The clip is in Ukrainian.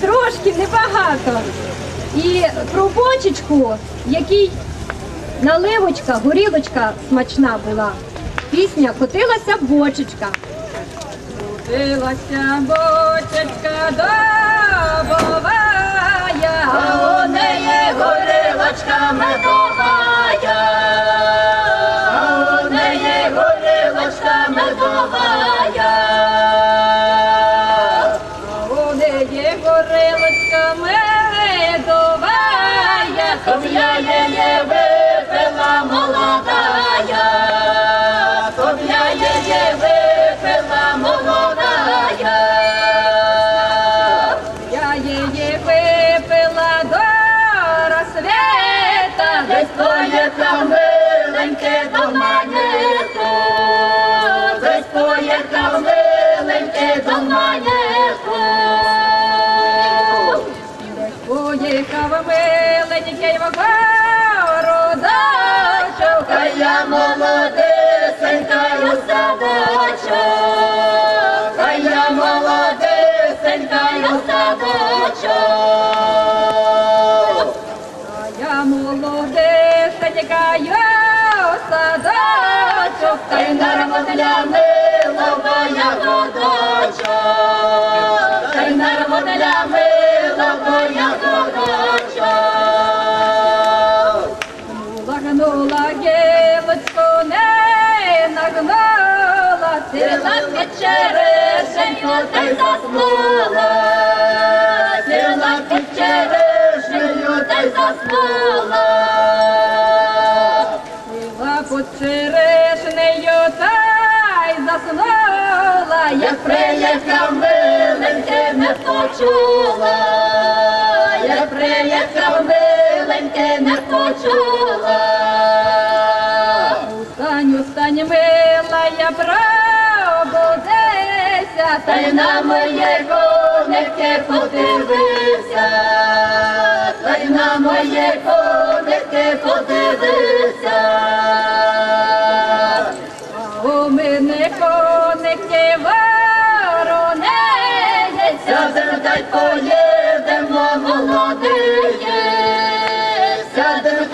Трошки, небагато. І про бочечку, який наливочка, горілочка смачна була. Пісня котилася бочечка. Котилася бочечка добовая, а у неї горілочка медовая, А у неї медовая, щоб я її випила молодая, щоб я її випила молодая. Я її випила до рассвета, десь твоє миленьке до мене десь твоє миленьке миленький в городочок, а я молодесенька у садочок, а я молодесенька у садочок. А я молодесенька й садочок, та й нерво для милого я годочок, та й нерво для милого я годочок. Черешеньку та заснула, сіла під черешеньку та заснула. Сіла під черешнею та й заснула, як приїхав миленьке не почула, як приїхав миленьке не почула. Устань, устань, мила, я Одеся, та й на моє коники подивися, та й на моє коники подивися, у мене коники воронеться, завжди поїдемо молодиє, сядемо.